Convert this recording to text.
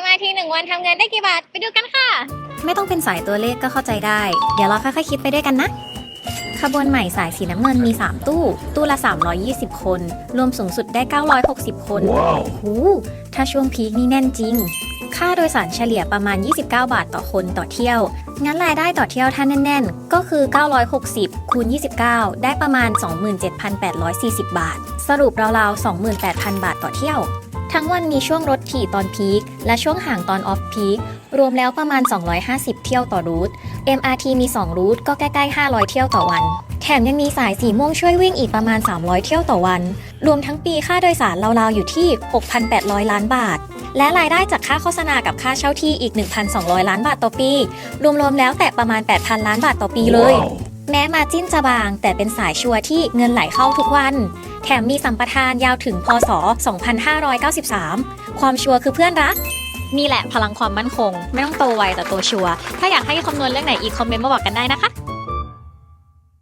MRT หนึ่งวันทำเงินได้กี่บาท ไปดูกันค่ะ ไม่ต้องเป็นสายตัวเลขก็เข้าใจได้ เดี๋ยวเราค่อยๆคิดไปด้วยกันนะ ขบวนใหม่สายสีน้ำเงินมี 3 ตู้ ตู้ละ 320 คน รวมสูงสุดได้ 960 คนโอ้โหถ้าช่วงพีคนี่แน่นจริง ค่าโดยสารเฉลี่ยประมาณ 29 บาทต่อคนต่อเที่ยว งั้นรายได้ต่อเที่ยวถ้าแน่นๆ ก็คือ 960คูณ29 ได้ประมาณ 27,840 บาท สรุปราวๆ28,000 บาทต่อเที่ยว ทั้งวันมีช่วงรถถี่ตอนพีคและช่วงห่างตอนออฟพีครวมแล้วประมาณ 250 เที่ยวต่อรูท MRT มี 2 รูทก็ใกล้ๆ 500 เที่ยวต่อวัน แถมยังมีสายสีม่วงช่วยวิ่งอีกประมาณ 300 เที่ยวต่อวัน รวมทั้งปีค่าโดยสารราวๆอยู่ที่ 6,800 ล้านบาท และรายได้จากค่าโฆษณากับค่าเช่าที่อีก 1,200 ล้านบาทต่อปี รวมๆแล้วแต่ประมาณ 8,000 ล้านบาทต่อปีเลย แม้มาจิ้นจะบาง แต่เป็นสายชัวร์ที่เงินไหลเข้าทุกวัน แถมมีสัมปทานยาวถึงพศ 2593 ความชัวร์คือเพื่อนรัก นี่แหละพลังความมั่นคง ไม่ต้องโตไวแต่โตชัวร์ถ้าอยากให้คำนวณเรื่องไหนอีกคอมเมนต์มาบอกกันได้นะคะ